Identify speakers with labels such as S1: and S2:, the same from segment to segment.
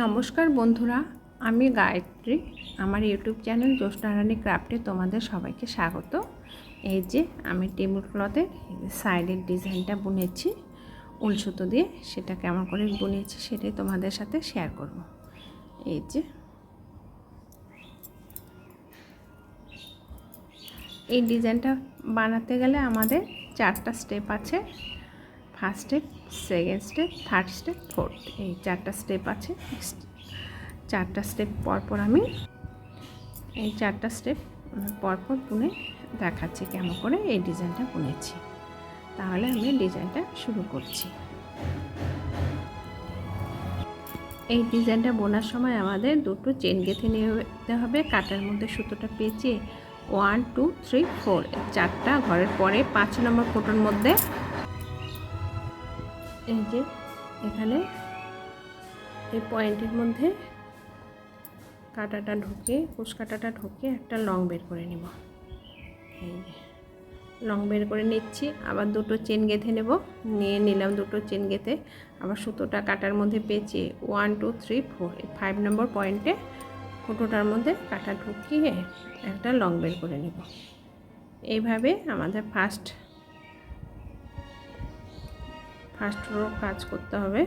S1: নমস্কার বন্ধুরা, আমি গায়ত্রী। আমার ইউটিউব চ্যানেল জ্যোৎস্নারানী ক্রাফটে তোমাদের সবাইকে স্বাগত। এই যে আমি টেবিল ক্লথের সাইডের ডিজাইনটা বুনেছি, উল সুতো দিয়ে সেটা কেমন করে বুনেছি, সেটাই তোমাদের সাথে শেয়ার করব। এই যে। এই ডিজাইনটা বানাতে গেলে আমাদের চারটা স্টেপ আছে। First step second step, third step, fourth. এই চারটা স্টেপ আছে। চারটা স্টেপ পরপর আমি এই চারটা স্টেপ পরপর বুনে দেখাচ্ছি কেমন করে এই ডিজাইনটা বুনেছি তাহলে আমি ডিজাইনটা শুরু করছি। এই ডিজাইনটা বোনার সময় আমাদের দুটো চেন গেঁথে নিতে হবে। কাটার মধ্যে সুতোটা পেঁচিয়ে ওয়ান টু থ্রি ফোর চারটা ঘরের পরে পাঁচ নম্বর ফোটোর মধ্যে এই যে, এখানে এই পয়েন্টের মধ্যে কাটাটা ঢুকে কুশ কাটাটা ঢুকে একটা লং বের করে নেব। এই যে, লং বের করে নিচ্ছি, আবার দুটো চেন গেঁথে নেব। নিয়ে নিলাম দুটো চেন গেঁথে, আবার সুতোটা কাটার মধ্যে পেঁচিয়ে ওয়ান টু থ্রি ফোর এই ফাইভ নম্বর পয়েন্টে ফুটোটার মধ্যে কাটা ঢুকিয়ে একটা লং বের করে নেব। এইভাবে আমাদের ফার্স্ট ফার্স্ট রো কাজ করতে হবে।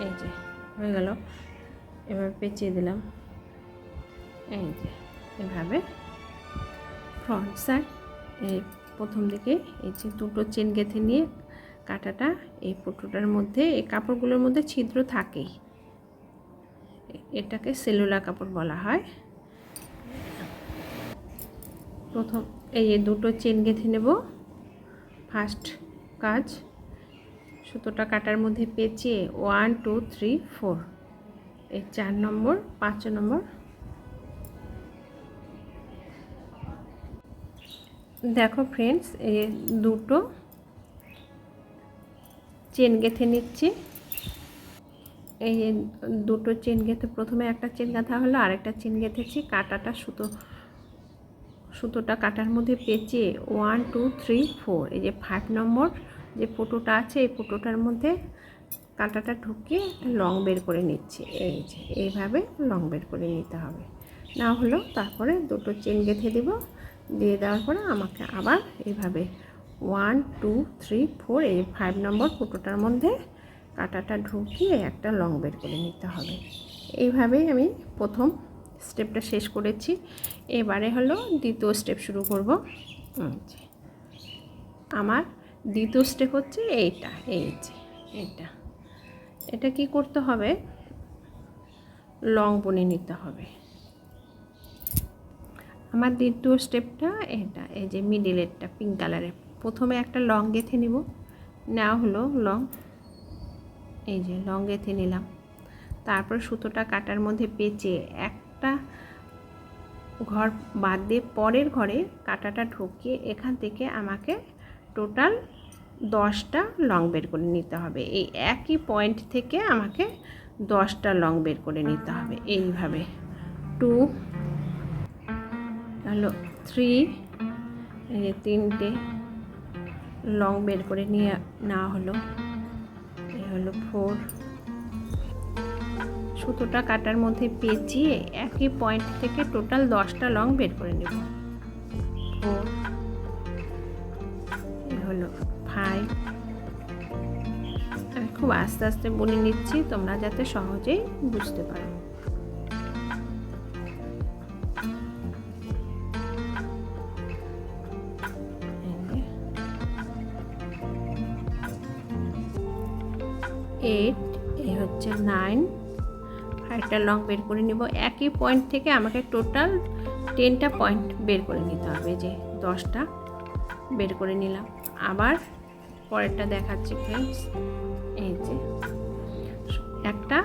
S1: এই যে, হয়ে গেল। এবার পেঁচিয়ে দিলাম। এই যে, এভাবে। ফ্রন্ট সাইড এই প্রথম দিকে এই যে দুটো চেন গেঁথে নিয়ে কাটাটা এই ফুটোটার মধ্যে, এই কাপড়গুলোর মধ্যে ছিদ্র থাকেই। এটাকে সেলুলা কাপড় বলা হয়। প্রথম এই দুটো চেন গেঁথে নেব। ফার্স্ট কাজ সুতোটা কাটার মধ্যে পেঁচিয়ে ওয়ান টু থ্রি ফোর এই চার নম্বর, পাঁচ নম্বর। দেখো ফ্রেন্ডস এই দুটো চেন গেঁথে নিচ্ছি। এই দুটো চেন গেঁথে প্রথমে একটা চেন গাঁথা হলো, আরেকটা চেন গেঁথেছি। কাটাটা সুতো, সুতোটা কাটার মধ্যে পেঁচিয়ে ওয়ান টু থ্রি ফোর এই যে ফাইভ নম্বর যে ফুটোটা আছে, এই ফুটোটার মধ্যে কাঁটাটা ঢুকিয়ে লং বের করে নিচ্ছি। এই যে, এইভাবে লং বের করে নিতে হবে। না হলো তারপরে দুটো চেন গেঁথে দিব। দিয়ে দেওয়ার পরে আমাকে আবার এইভাবে ওয়ান টু থ্রি ফোর এই ফাইভ নম্বর ফুটোটার মধ্যে কাঁটাটা ঢুকিয়ে একটা লং বের করে নিতে হবে। এইভাবেই আমি প্রথম স্টেপটা শেষ করেছি। এবারে হলো দ্বিতীয় স্টেপ শুরু করব। আমার দ্বিতীয় স্টেপ হচ্ছে এইটা, এই যে, এইটা। এটা কি করতে হবে? লং বনে নিতে হবে। আমার দ্বিতীয় স্টেপটা এটা, এই যে মিডিলেরটা পিঙ্ক কালারের প্রথমে একটা লং গেঁথে নিব। নেওয়া হলো লং এই যে লং গেঁথে নিলাম। তারপর সুতোটা কাটার মধ্যে পেঁচে একটা ঘর বাদ দিয়ে পরের ঘরে কাটাটা ঢুকিয়ে এখান থেকে আমাকে টোটাল দশটা লং বের করে নিতে হবে। এই একই পয়েন্ট থেকে আমাকে দশটা লং বের করে নিতে হবে। এইভাবে। টু হলো থ্রি এই যে তিনটে লং বের করে নিয়ে নেওয়া হলো। এই হলো ফোর সুতোটা কাটার মধ্যে পেঁচিয়ে একই পয়েন্ট থেকে টোটাল দশটা লং বের করে নেব। ফোর এই হলো খুব আস্তে আস্তে বলে নিচ্ছি, তোমরা যাতে সহজেই বুঝতে পারো। এইট এই হচ্ছে নাইন ফাইভটা লং বের করে নিব। একই পয়েন্ট থেকে আমাকে টোটাল টেনটা পয়েন্ট বের করে নিতে হবে, যে দশটা বের করে নিলাম। আবার পরেরটা দেখাচ্ছি ফ্রেন্ডস এই যে, একটা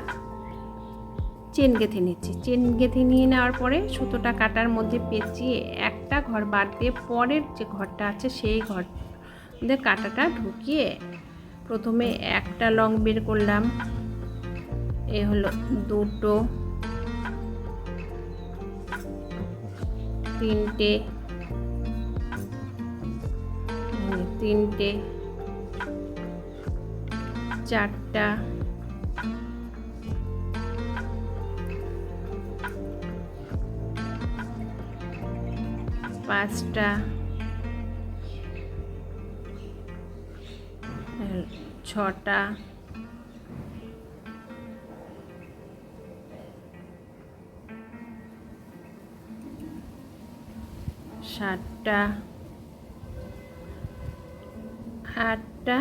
S1: চেন গেঁথে নিচ্ছি। চেন গেঁথে নিয়ে নেওয়ার পরে সুতোটা কাটার মধ্যে পেঁচিয়ে একটা ঘর বাদ দিয়ে পরের যে ঘরটা আছে সেই ঘর মধ্যে কাটাটা ঢুকিয়ে প্রথমে একটা লং বের করলাম। এ হলো দুটো, তিনটে তিনটে চারটা। পাঁচটা। ছটা। সাতটা। আটটা।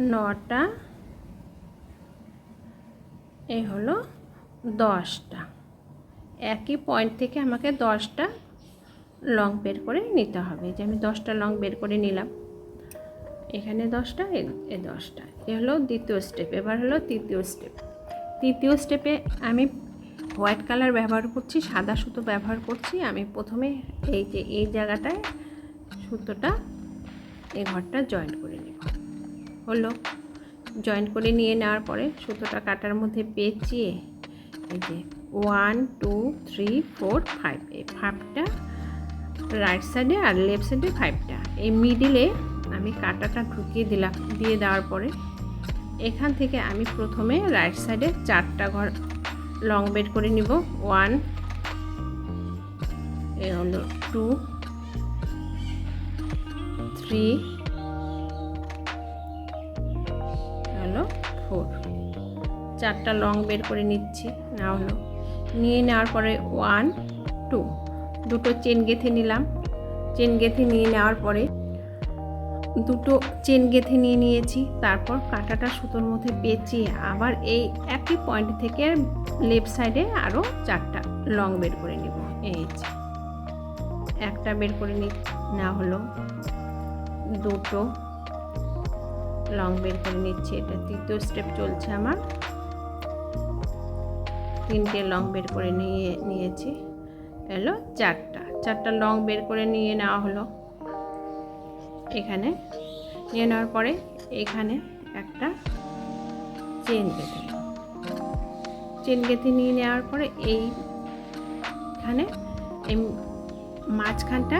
S1: নটা। এই হলো দশটা। একই পয়েন্ট থেকে আমাকে দশটা লং বের করে নিতে হবে। যে আমি দশটা লং বের করে নিলাম। এখানে দশটা, এ দশটা। এ হলো দ্বিতীয় স্টেপ এবার হলো তৃতীয় স্টেপ তৃতীয় স্টেপে আমি হোয়াইট কালার ব্যবহার করছি, সাদা সুতো ব্যবহার করছি। আমি প্রথমে এই যে, এই জায়গাটায় সুতোটা, এই ঘরটা জয়েন্ট করে হলো। জয়েন্ট করে নিয়ে নেওয়ার পরে সুতোটা কাটার মধ্যে পেঁচিয়ে এই যে one two three four five এই ফাইভটা রাইট সাইডে আর লেফট সাইডে ফাইভটা এই মিডিলে আমি কাটাটা ঢুকিয়ে দিলাম, দিয়ে দেওয়ার পরে এখান থেকে আমি প্রথমে রাইট সাইডে চারটা ঘর লং বেড করে নিব। ওয়ান এ হলো টু থ্রি চারটা লং বের করে নিচ্ছি না হলো নিয়ে নেওয়ার পরে ওয়ান, টু। দুটো চেন গেঁথে নিলাম। চেন গেঁথে নিয়ে নেওয়ার পরে দুটো চেন গেঁথে নিয়ে নিয়েছি, তারপর কাঁটাটা সুতোর মধ্যে পেঁচিয়ে আবার এই একই পয়েন্ট থেকে লেফট সাইডে আরও চারটা লং বের করে নেব। এই একটা বের করে নি না হলো দুটো লং বের করে নিচ্ছি। এটা তৃতীয় স্টেপ চলছে আমার। তিনটে লং বের করে নিয়ে, নিয়েছি। এলো চারটা। চারটা লং বের করে নিয়ে নেওয়া হলো। এখানে নিয়ে নেওয়ার পরে এখানে একটা চেন গেঁথে চেন গেঁথে নিয়ে নেওয়ার পরে এইখানে এই মাঝখানটা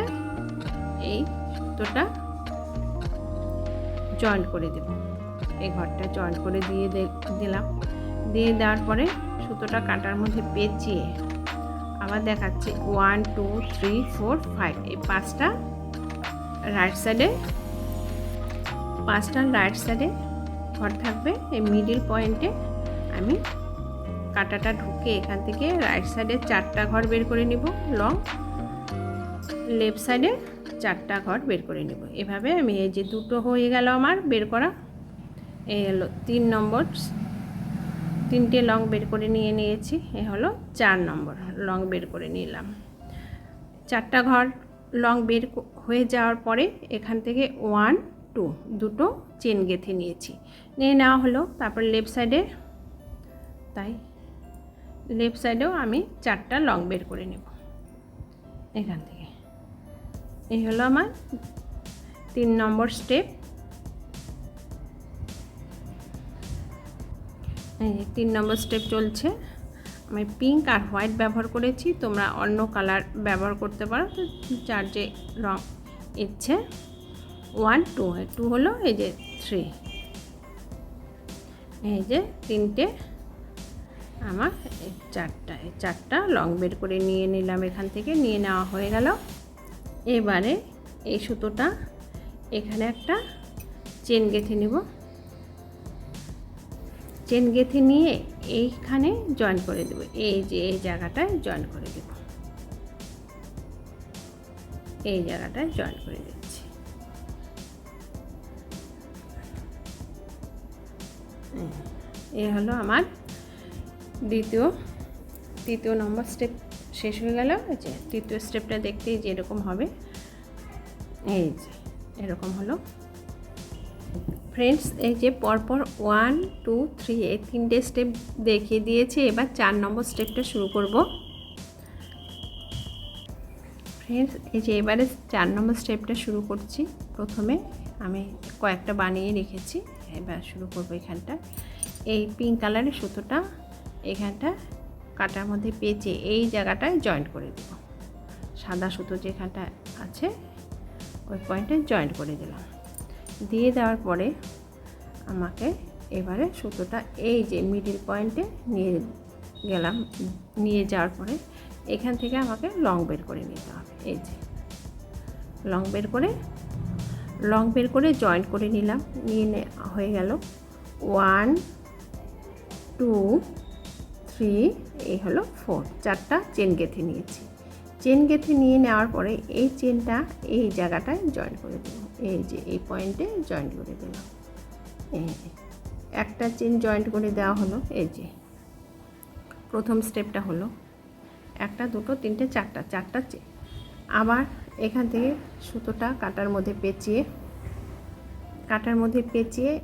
S1: এই সুতোটা জয়েন্ট করে দেব। এই ঘরটা জয়েন্ট করে দিয়ে দিলাম। দিয়ে দেওয়ার পরে সুতোটা কাটার মধ্যে পেঁচিয়ে আবার দেখাচ্ছি one two three four five এই পাঁচটা রাইট সাইডে পাঁচটা রাইট সাইডে ঘর থাকবে। এই মিডিল পয়েন্টে আমি কাটাটা ঢুকে এখান থেকে রাইট সাইডে চারটা ঘর বের করে নিব লং লেফট সাইডে চারটা ঘর বের করে নেব। এভাবে আমি এই যে দুটো হয়ে গেল আমার বের করা, এই হলো তিন নম্বর তিনটে লং বের করে নিয়ে নিয়েছি, এ হলো চার নম্বর লং বের করে নিলাম। চারটা ঘর লং বের হয়ে যাওয়ার পরে এখান থেকে ওয়ান, টু দুটো চেন গেঁথে নিয়েছি। নিয়ে নেওয়া হলো, তারপর লেফট সাইডে, তাই, লেফট সাইডেও আমি চারটা লং বের করে নেব। এখান থেকে। এই হলো আমার তিন নম্বর স্টেপ। তিন নম্বর স্টেপ চলছে। আমি পিঙ্ক আর হোয়াইট ব্যবহার করেছি, তোমরা অন্য কালার ব্যবহার করতে পারো। তো যার যে রং ইচ্ছে ওয়ান টু টু হলো এই যে থ্রি এই যে তিনটে, আমার চারটা, এই চারটা লং বের করে নিয়ে নিলাম এখান থেকে, নিয়ে নেওয়া হয়ে গেল। এবারে এই সুতোটা এখানে একটা চেন গেঁথে নিব। চেন গেঁথে নিয়ে এইখানে জয়েন করে দেবো। এই যে এই জায়গাটায় জয়েন করে দেব। এই জায়গাটায় জয়েন করে দিচ্ছি। এ হলো আমার দ্বিতীয়, তৃতীয় নম্বর স্টেপ শেষ হয়ে গেল। তৃতীয় স্টেপটা দেখতেই যে এরকম হবে। এই যে, এরকম হলো। ফ্রেন্ডস, এই যে পরপর ওয়ান টু থ্রি এই তিনটে স্টেপ দেখিয়ে দিয়েছি, এবার চার নম্বর স্টেপটা শুরু করব। ফ্রেন্ডস, এই যে এবারে চার নম্বর স্টেপটা শুরু করছি। প্রথমে আমি কয়েকটা বানিয়ে রেখেছি, এবার শুরু করব এখানটা। এই পিঙ্ক কালারের সুতোটা এখানটা কাটার মধ্যে পেঁচে এই জায়গাটায় জয়েন্ট করে দেব। সাদা সুতো যেখানটা আছে, ওই পয়েন্টে জয়েন্ট করে দিলাম। দিয়ে দেওয়ার পরে আমাকে এবারে সুতোটা এই যে মিডিল পয়েন্টে নিয়ে গেলাম, নিয়ে যাওয়ার পরে এখান থেকে আমাকে লং বের করে নিতে হবে, এই যে। লং বের করে লং বের করে জয়েন্ট করে নিলাম, নিয়ে হয়ে গেল ওয়ান টু থ্রি এই হলো ফোর চারটা চেন গেঁথে নিয়েছি। চেন গেঁথে নিয়ে নেওয়ার পরে এই চেনটা এই জায়গাটায় জয়েন করে দেবো এই যে, এই পয়েন্টে জয়েন্ট করে দিলাম। এই যে, একটা চেন জয়েন্ট করে দেওয়া হলো, এই যে। প্রথম স্টেপটা হলো, একটা, দুটো, তিনটে, চারটা চারটা চেন আবার এখান থেকে সুতোটা কাটার মধ্যে পেঁচিয়ে, কাটার মধ্যে পেঁচিয়ে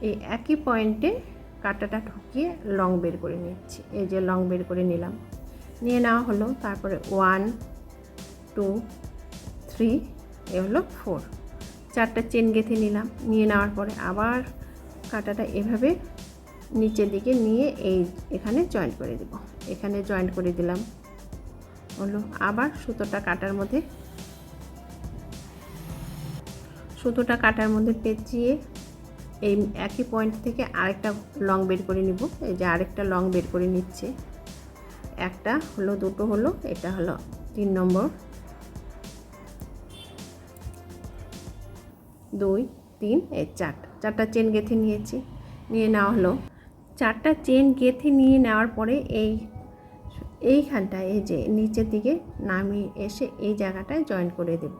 S1: এই একই পয়েন্টে কাটাটা ঢুকিয়ে লং বের করে নিচ্ছি। এই যে লং বের করে নিলাম। নিয়ে নেওয়া হলো, তারপরে ওয়ান টু থ্রি এ হলো ফোর। চারটা চেন গেঁথে নিলাম। নিয়ে নেওয়ার পরে আবার কাটাটা এভাবে নিচের দিকে নিয়ে এই এখানে জয়েন্ট করে দেব। এখানে জয়েন্ট করে দিলাম। হলো আবার সুতোটা কাটার মধ্যে সুতোটা কাটার মধ্যে পেঁচিয়ে এই একই পয়েন্ট থেকে আরেকটা লং বের করে নিব। এই যে আরেকটা লং বের করে নিচ্ছে। একটা হলো, দুটো হলো, এটা হলো তিন নম্বর। দুই, তিন এ চারটা চারটা চেন গেঁথে নিয়েছি। নিয়ে নেওয়া হলো। চারটা চেন গেঁথে নিয়ে নেওয়ার পরে এই এইখানটায় এই যে নিচের দিকে নামিয়ে এসে এই জায়গাটায় জয়েন করে দেব।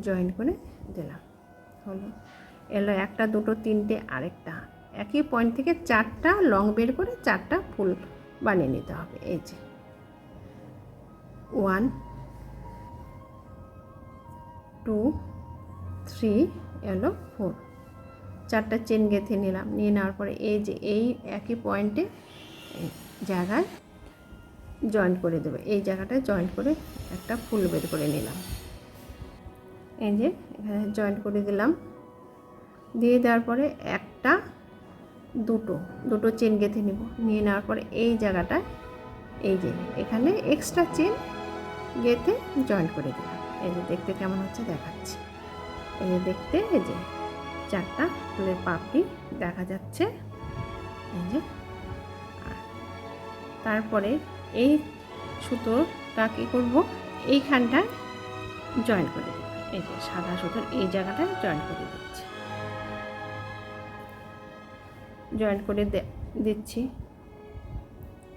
S1: জয়েন করে দিলাম। হলো। এলো একটা, দুটো, তিনটে, আরেকটা। একই পয়েন্ট থেকে চারটা লং বের করে চারটা ফুল বানিয়ে নিতে হবে। এই যে। ওয়ান টু থ্রি এলো ফোর চারটা চেন গেঁথে নিলাম। নিয়ে নেওয়ার পরে এই যে এই একই পয়েন্টে জায়গায় জয়েন্ট করে দেবে। এই জায়গাটায় জয়েন্ট করে একটা ফুল বের করে নিলাম। এই যে এখানে জয়েন্ট করে দিলাম। দিয়ে দেওয়ার পরে একটা, দুটো দুটো চেন গেঁথে নেব। নিয়ে নেওয়ার পরে এই জায়গাটায় এই যে এখানে এক্সট্রা চেন গেঁথে জয়েন্ট করে দিলাম। এই যে দেখতে কেমন হচ্ছে দেখাচ্ছি। এই দেখতে এই যে চারটা ফুলের পাপড়ি দেখা যাচ্ছে। এই যে তারপরে এই সুতোটা কী করব? এইখানটায় জয়েন করে দেবো। এই যে সাদা সুতোর এই জায়গাটায় জয়েন করে দিচ্ছি। জয়েন করে দিচ্ছি।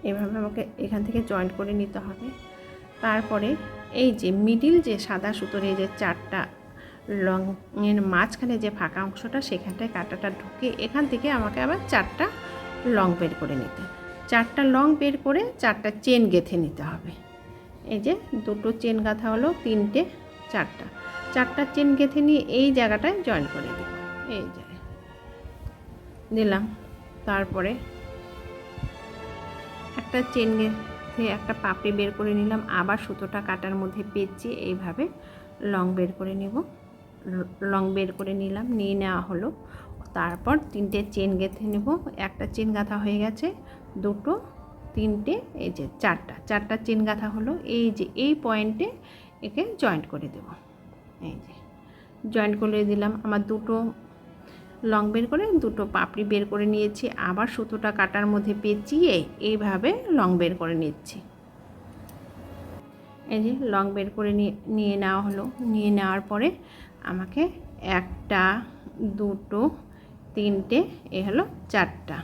S1: এভাবে আমাকে এখান থেকে জয়েন করে নিতে হবে। তারপরে এই যে মিডিল যে সাদা সুতোর এই যে চারটা লংয়ের মাঝখানে যে ফাঁকা অংশটা, সেখানটায় কাঁটাটা ঢুকে এখান থেকে আমাকে আবার চারটা লং বের করে নিতে। চারটা লং বের করে চারটা চেন গেঁথে নিতে হবে। এই যে দুটো চেন গাঁথা হলো, তিনটে, চারটা। চারটা চেন গেঁথে নিয়ে এই জায়গাটায় জয়েন করে দেব এই জায়গায় দিলাম। তারপরে একটা চেন গেঁথে একটা পাপড়ি বের করে নিলাম। আবার সুতোটা কাটার মধ্যে পেঁচিয়ে এইভাবে লং বের করে নেব। লং বের করে নিলাম, নিয়ে নেওয়া হলো। তারপর তিনটে চেন গেঁথে নেব। একটা চেন গাঁথা হয়ে গেছে, দুটো, তিনটে, এই যে চারটা। চারটা চেন গাঁথা হলো, এই যে এই পয়েন্টে একে জয়েন্ট করে দেব। এই যে জয়েন্ট করে দিলাম। আমার দুটো লং বের করে, দুটো পাপড়ি বের করে নিয়েছি। আবার সুতোটা কাটার মধ্যে পেঁচিয়ে এইভাবে লং বের করে নিচ্ছি। এই যে লং বের করে নিয়ে নিয়ে নেওয়া হলো। নিয়ে নেওয়ার পরে আমাকে একটা, দুটো, তিনটে, এ হলো চারটা।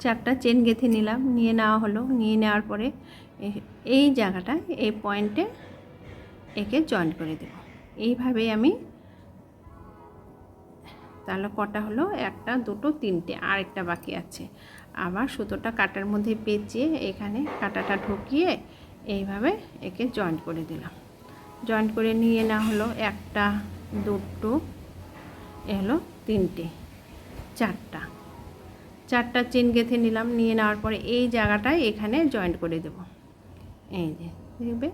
S1: চারটা চেন গেঁথে নিলাম, নিয়ে নেওয়া হলো। নিয়ে নেওয়ার পরে এই জায়গাটায় এই পয়েন্টে একে জয়েন করে দেব। এইভাবেই আমি তাহলে কটা হলো? একটা, দুটো, তিনটে আর একটা বাকি আছে। আবার সুতোটা কাটার মধ্যে পেঁচিয়ে এখানে কাটাটা ঢুকিয়ে এইভাবে একে জয়েন্ট করে দিলাম। জয়েন্ট করে নিয়ে না হলো একটা, দুটো, এ হলো তিনটে, চারটা। চারটা চেন গেঁথে নিলাম, নিয়ে নেওয়ার পরে এই জায়গাটায় এখানে জয়েন্ট করে দেব। এই যে, দেখবে?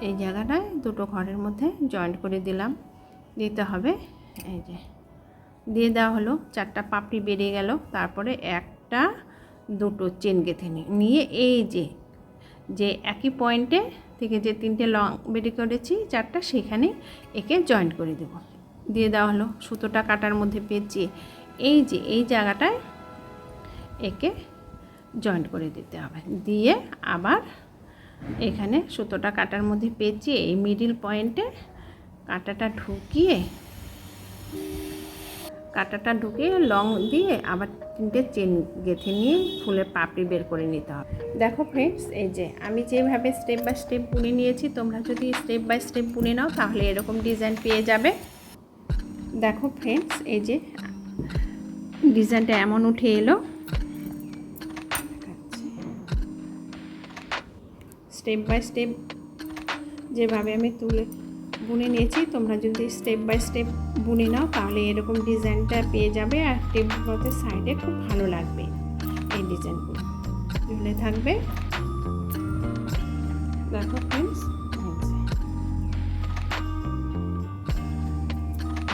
S1: এই জায়গাটায় দুটো ঘরের মধ্যে জয়েন্ট করে দিলাম। দিতে হবে, এই যে। দিয়ে দেওয়া হলো, চারটা পাপড়ি বেরিয়ে গেল, তারপরে একটা, দুটো চেন গেঁথে নিয়ে এই যে যে একই পয়েন্টে থেকে যে তিনটে লং বেরিয়ে করেছি, চারটা সেখানে একে জয়েন্ট করে দেব। দিয়ে দেওয়া হলো সুতোটা কাটার মধ্যে পেঁচিয়ে। এই যে, এই জায়গাটায় একে জয়েন্ট করে দিতে হবে। দিয়ে আবার এখানে সুতোটা কাটার মধ্যে পেঁচিয়ে এই মিডিল পয়েন্টে কাঁটাটা ঢুকিয়ে কাঁটাটা ঢুকিয়ে লং দিয়ে আবার তিনটে চেন গেঁথে নিয়ে ফুলের পাপড়ি বের করে নিতে হবে। দেখো ফ্রেন্ডস এই যে আমি যেভাবে স্টেপ বাই স্টেপ বুনে নিয়েছি, তোমরা যদি স্টেপ বাই স্টেপ বুনে নাও, তাহলে এরকম ডিজাইন পেয়ে যাবে। দেখো ফ্রেন্ডস এই যে ডিজাইনটা এমন উঠে এলো। স্টেপ বাই স্টেপ যেভাবে আমি তুলে বুনে নিয়েছি। তোমরা যদি স্টেপ বাই স্টেপ বুনে নাও, তাহলে এরকম ডিজাইনটা পেয়ে যাবে আর টেবিলগুলোতে সাইডে খুব ভালো লাগবে এই ডিজাইনগুলো ঝুলে থাকবে। দেখো ফ্রেন্ডস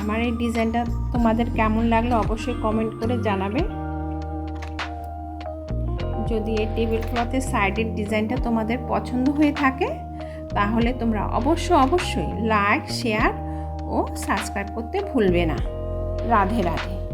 S1: আমার এই ডিজাইনটা তোমাদের কেমন লাগল অবশ্যই কমেন্ট করে জানাবে। যদি এই টেবিল ক্লথের সাইডের ডিজাইনটা তোমাদের পছন্দ হয়ে থাকে তাহলে তোমরা অবশ্য অবশ্যই লাইক শেয়ার ও সাবস্ক্রাইব করতে ভুলবে না। রাধে রাধে।